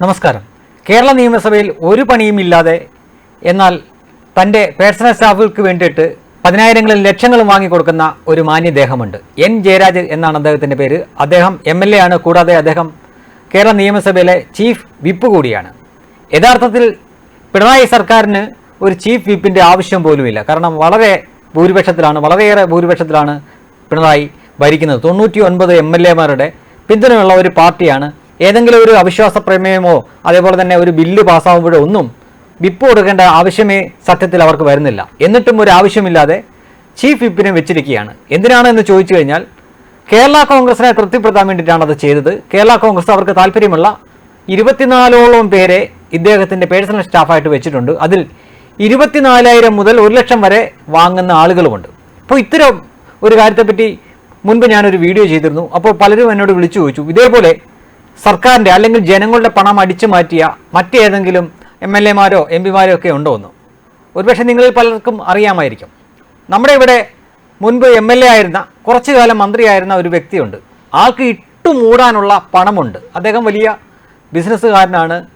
നമസ്കാരം. കേരള നിയമസഭയിൽ ഒരു പണിയും ഇല്ലാതെ എന്നാൽ തന്റെ പേഴ്സണൽ സ്റ്റാഫുകൾക്ക് വേണ്ടിയിട്ട് പതിനായിരങ്ങളും ലക്ഷങ്ങളും വാങ്ങിക്കൊടുക്കുന്ന ഒരു മാന്യദേഹമുണ്ട് എൻ. ജയരാജ് എന്നാണ് അദ്ദേഹത്തിന്റെ പേര്. അദ്ദേഹം എം. എൽ. എ. ആണ്. കൂടാതെ അദ്ദേഹം കേരള നിയമസഭയിലെ ചീഫ് വിപ്പ് കൂടിയാണ്. യഥാർത്ഥത്തിൽ പിണറായി സർക്കാരിന് ഒരു ചീഫ് വിപ്പിന്റെ ആവശ്യം പോലുമില്ല. കാരണം വളരെ ഭൂരിപക്ഷത്തിലാണ് വളരെയേറെ ഭൂരിപക്ഷത്തിലാണ് പിണറായി ഭരിക്കുന്നത്. തൊണ്ണൂറ്റി ഒൻപത് എം. എൽ. എമാരുടെ പിന്തുണയുള്ള ഒരു പാർട്ടിയാണ് ഏതെങ്കിലും ഒരു അവിശ്വാസ പ്രമേയമോ അതേപോലെ തന്നെ ഒരു ബില്ല് പാസ്സാകുമ്പോഴോ ഒന്നും വിപ്പ് കൊടുക്കേണ്ട ആവശ്യമേ സത്യത്തിൽ അവർക്ക് വരുന്നില്ല. എന്നിട്ടും ഒരു ആവശ്യമില്ലാതെ ചീഫ് വിപ്പിനെ വെച്ചിരിക്കുകയാണ്. എന്തിനാണ് എന്ന് ചോദിച്ചു കഴിഞ്ഞാൽ കേരള കോൺഗ്രസിനെ തൃപ്തിപ്പെടുത്താൻ വേണ്ടിയിട്ടാണ് അത് ചെയ്തത്. കേരള കോൺഗ്രസ് അവർക്ക് താല്പര്യമുള്ള ഇരുപത്തിനാലോളം പേരെ ഇദ്ദേഹത്തിന്റെ പേഴ്സണൽ സ്റ്റാഫായിട്ട് വെച്ചിട്ടുണ്ട്. അതിൽ ഇരുപത്തിനാലായിരം മുതൽ ഒരു ലക്ഷം വരെ വാങ്ങുന്ന ആളുകളുമുണ്ട്. അപ്പോൾ ഇത്തരം ഒരു കാര്യത്തെപ്പറ്റി മുൻപ് ഞാനൊരു വീഡിയോ ചെയ്തിരുന്നു. അപ്പോൾ പലരും എന്നോട് വിളിച്ചു ചോദിച്ചു. ഇതേപോലെ സർക്കാരിന്റെ അല്ലെങ്കിൽ ജനങ്ങളുടെ പണം അടിച്ചു മാറ്റിയ മറ്റേതെങ്കിലും എം എൽ എമാരോ എം പിമാരോ ഒക്കെ ഉണ്ടോ എന്ന്. ഒരുപക്ഷെ നിങ്ങളിൽ പലർക്കും അറിയാമായിരിക്കും. നമ്മുടെ ഇവിടെ മുൻപ് എം എൽ എ ആയിരുന്ന കുറച്ചു കാലം മന്ത്രിയായിരുന്ന ഒരു വ്യക്തിയുണ്ട്. ആൾക്ക് ഇട്ടു മൂടാനുള്ള പണമുണ്ട്. അദ്ദേഹം വലിയ ബിസിനസ്സുകാരനാണ്.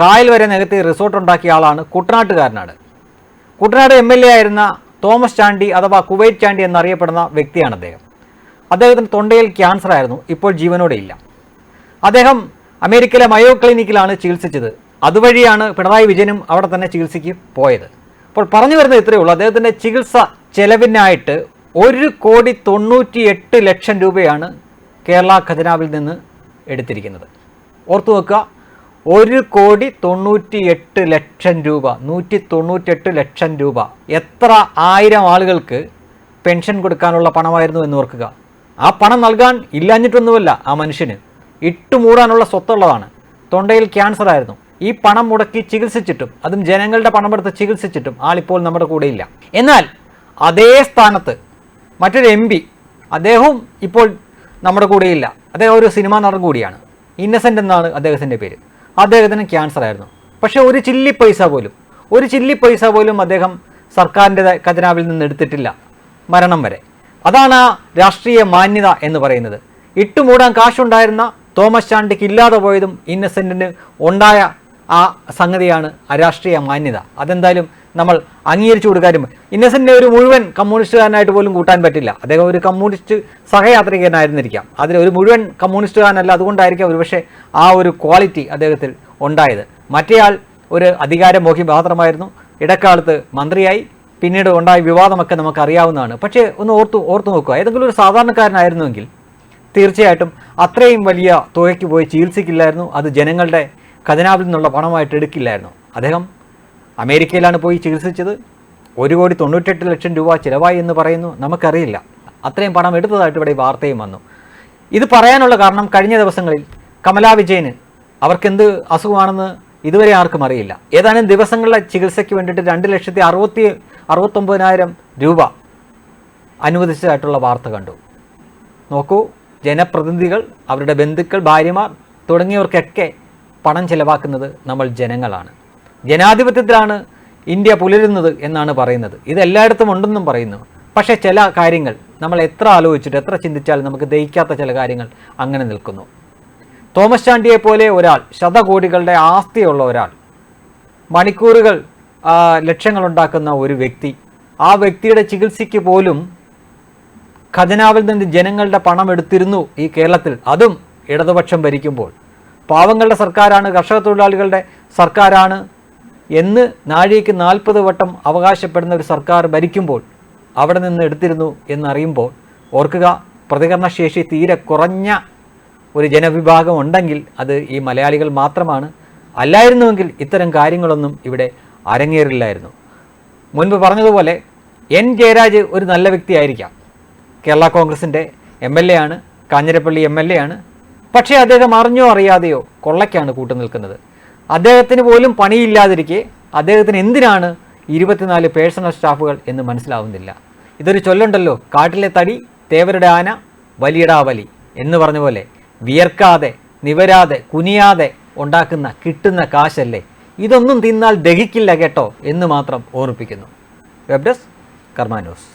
കായൽ വരെ നികത്തി റിസോർട്ട് ഉണ്ടാക്കിയ ആളാണ്. കുട്ടനാട്ടുകാരനാണ്. കുട്ടനാട് എം എൽ എ ആയിരുന്ന തോമസ് ചാണ്ടി അഥവാ കുവൈറ്റ് ചാണ്ടി എന്നറിയപ്പെടുന്ന വ്യക്തിയാണ് അദ്ദേഹം. അദ്ദേഹത്തിന് തൊണ്ടയിൽ ക്യാൻസർ ആയിരുന്നു ഇപ്പോൾ ജീവനോടെ ഇല്ല. അദ്ദേഹം അമേരിക്കയിലെ മയോ ക്ലിനിക്കിലാണ് ചികിത്സിച്ചത്. അതുവഴിയാണ് പിണറായി വിജയനും അവിടെ തന്നെ ചികിത്സയ്ക്ക് പോയത്. അപ്പോൾ പറഞ്ഞു വരുന്നത് ഇത്രയേ ഉള്ളൂ. അദ്ദേഹത്തിന്റെ ചികിത്സ ചെലവിനായിട്ട് ഒരു കോടി തൊണ്ണൂറ്റി എട്ട് ലക്ഷം രൂപയാണ് കേരള ഖജനാവിൽ നിന്ന് എടുത്തിരിക്കുന്നത്. ഓർത്തു വെക്കുക ഒരു കോടി തൊണ്ണൂറ്റി എട്ട് ലക്ഷം രൂപ നൂറ്റി തൊണ്ണൂറ്റെട്ട് ലക്ഷം രൂപ. എത്ര ആയിരം ആളുകൾക്ക് പെൻഷൻ കൊടുക്കാനുള്ള പണമായിരുന്നു എന്ന് ഓർക്കുക. ആ പണം നൽകാൻ ഇല്ലാഞ്ഞിട്ടൊന്നുമല്ല ആ മനുഷ്യന്. ഇട്ടുമൂടാനുള്ള സ്വത്തുള്ളതാണ്. തൊണ്ടയിൽ ക്യാൻസർ ആയിരുന്നു. ഈ പണം മുടക്കി ചികിത്സിച്ചിട്ടും അതും ജനങ്ങളുടെ പണമെടുത്ത് ചികിത്സിച്ചിട്ടും ആളിപ്പോൾ നമ്മുടെ കൂടെയില്ല. എന്നാൽ അതേ സ്ഥാനത്ത് മറ്റൊരു എം പി അദ്ദേഹവും ഇപ്പോൾ നമ്മുടെ കൂടെയില്ല. അദ്ദേഹം ഒരു സിനിമാ നടൻ കൂടിയാണ്. ഇന്നസെന്റ് എന്നാണ് അദ്ദേഹത്തിന്റെ പേര്. അദ്ദേഹത്തിന് ക്യാൻസർ ആയിരുന്നു. പക്ഷേ ഒരു ചില്ലി പൈസ പോലും ഒരു ചില്ലി പൈസ പോലും അദ്ദേഹം സർക്കാരിന്റെ ഖജനാവിൽ നിന്ന് എടുത്തിട്ടില്ല മരണം വരെ. അതാണ് ആ രാഷ്ട്രീയ മാന്യത എന്ന് പറയുന്നത്. ഇട്ടുമൂടാൻ കാശുണ്ടായിരുന്ന തോമസ് ചാണ്ടിക്ക് ഇല്ലാതെ പോയതും ഇന്നസെന്റിന് ഉണ്ടായ ആ സംഗതിയാണ് അരാഷ്ട്രീയ മാന്യത. അതെന്തായാലും നമ്മൾ അംഗീകരിച്ചു കൊടുക്കാനും ഇന്നസെന്റിനെ ഒരു മുഴുവൻ കമ്മ്യൂണിസ്റ്റുകാരനായിട്ട് പോലും കൂട്ടാൻ പറ്റില്ല. അദ്ദേഹം ഒരു കമ്മ്യൂണിസ്റ്റ് സഹയാത്രികനായിരുന്നിരിക്കാം. അതിൽ ഒരു മുഴുവൻ കമ്മ്യൂണിസ്റ്റുകാരനല്ല അതുകൊണ്ടായിരിക്കാം ഒരുപക്ഷെ ആ ഒരു ക്വാളിറ്റി അദ്ദേഹത്തിൽ ഉണ്ടായത്. മറ്റേയാൾ ഒരു അധികാരമോഹി മാത്രമായിരുന്നു ഇടക്കാലത്ത് മന്ത്രിയായി. പിന്നീട് ഉണ്ടായ വിവാദമൊക്കെ നമുക്ക് അറിയാവുന്നതാണ് പക്ഷേ ഒന്ന് ഓർത്തു ഓർത്തു നോക്കുക. ഏതെങ്കിലും ഒരു സാധാരണക്കാരനായിരുന്നുവെങ്കിൽ തീർച്ചയായിട്ടും അത്രയും വലിയ തുകയ്ക്ക് പോയി ചികിത്സിക്കില്ലായിരുന്നു. അത് ജനങ്ങളുടെ ഖജനാവിൽ നിന്നുള്ള പണമായിട്ട് എടുക്കില്ലായിരുന്നു. അദ്ദേഹം അമേരിക്കയിലാണ് പോയി ചികിത്സിച്ചത്. ഒരു കോടി തൊണ്ണൂറ്റെട്ട് ലക്ഷം രൂപ ചിലവായി എന്ന് പറയുന്നു. നമുക്കറിയില്ല. അത്രയും പണം എടുത്തതായിട്ട് ഇവിടെ വാർത്തയും വന്നു. ഇത് പറയാനുള്ള കാരണം കഴിഞ്ഞ ദിവസങ്ങളിൽ കമലാ വിജയന് അവർക്കെന്ത് അസുഖമാണെന്ന് ഇതുവരെ ആർക്കും അറിയില്ല. ഏതാനും ദിവസങ്ങളിലെ ചികിത്സയ്ക്ക് വേണ്ടിയിട്ട് രണ്ട് ലക്ഷത്തി അറുപത്തി അറുപത്തൊമ്പതിനായിരം രൂപ അനുവദിച്ചതായിട്ടുള്ള വാർത്ത കണ്ടു. നോക്കൂ. ജനപ്രതിനിധികൾ അവരുടെ ബന്ധുക്കൾ ഭാര്യമാർ തുടങ്ങിയവർക്കൊക്കെ പണം ചെലവാക്കുന്നത് നമ്മൾ ജനങ്ങളാണ്. ജനാധിപത്യത്തിലാണ് ഇന്ത്യ പുലരുന്നത് എന്നാണ് പറയുന്നത്. ഇത് എല്ലായിടത്തും ഉണ്ടെന്നും പറയുന്നു. പക്ഷേ ചില കാര്യങ്ങൾ നമ്മൾ എത്ര ആലോചിച്ചിട്ട് എത്ര ചിന്തിച്ചാലും നമുക്ക് ദഹിക്കാത്ത ചില കാര്യങ്ങൾ അങ്ങനെ നിൽക്കുന്നു. തോമസ് ചാണ്ടിയെ പോലെ ഒരാൾ ശതകോടികളുടെ ആസ്തിയുള്ള ഒരാൾ മണിക്കൂറുകൾ ലക്ഷ്യങ്ങളുണ്ടാക്കുന്ന ഒരു വ്യക്തി ആ വ്യക്തിയുടെ ചികിത്സയ്ക്ക് പോലും ഖജനാവിൽ നിന്ന് ജനങ്ങളുടെ പണം എടുത്തിരുന്നു ഈ കേരളത്തിൽ. അതും ഇടതുപക്ഷം ഭരിക്കുമ്പോൾ. പാവങ്ങളുടെ സർക്കാരാണ് കർഷക തൊഴിലാളികളുടെ സർക്കാരാണ് എന്ന് നാഴികയ്ക്ക് നാൽപ്പത് വട്ടം അവകാശപ്പെടുന്ന ഒരു സർക്കാർ ഭരിക്കുമ്പോൾ അവിടെ നിന്ന് എടുത്തിരുന്നു എന്നറിയുമ്പോൾ ഓർക്കുക പ്രതികരണശേഷി തീരെ കുറഞ്ഞ ഒരു ജനവിഭാഗം ഉണ്ടെങ്കിൽ അത് ഈ മലയാളികൾ മാത്രമാണ്. അല്ലായിരുന്നുവെങ്കിൽ ഇത്തരം കാര്യങ്ങളൊന്നും ഇവിടെ അരങ്ങേറില്ലായിരുന്നു. മുൻപ് പറഞ്ഞതുപോലെ എൻ ജയരാജ് ഒരു നല്ല വ്യക്തിയായിരിക്കാം. കേരള കോൺഗ്രസിന്റെ എം എൽ എ ആണ് കാഞ്ഞിരപ്പള്ളി എം എൽ എ ആണ്. പക്ഷേ അദ്ദേഹം അറിഞ്ഞോ അറിയാതെയോ കൊള്ളയ്ക്കാണ് കൂട്ടു നിൽക്കുന്നത് അദ്ദേഹത്തിന് പോലും പണിയില്ലാതിരിക്കെ അദ്ദേഹത്തിന് എന്തിനാണ് ഇരുപത്തിനാല് പേഴ്സണൽ സ്റ്റാഫുകൾ എന്ന് മനസ്സിലാവുന്നില്ല. ഇതൊരു ചൊല്ലുണ്ടല്ലോ കാട്ടിലെ തടി തേവരുടെ ആന വലിയടാ വലി എന്ന് പറഞ്ഞ പോലെ വിയർക്കാതെ നിവരാതെ കുനിയാതെ ഉണ്ടാക്കുന്ന കിട്ടുന്ന കാശല്ലേ? ഇതൊന്നും തിന്നാൽ ദഹിക്കില്ല കേട്ടോ എന്ന് മാത്രം ഓർമ്മിപ്പിക്കുന്നു. വെബ് ഡെസ്ക് കർമ്മ ന്യൂസ്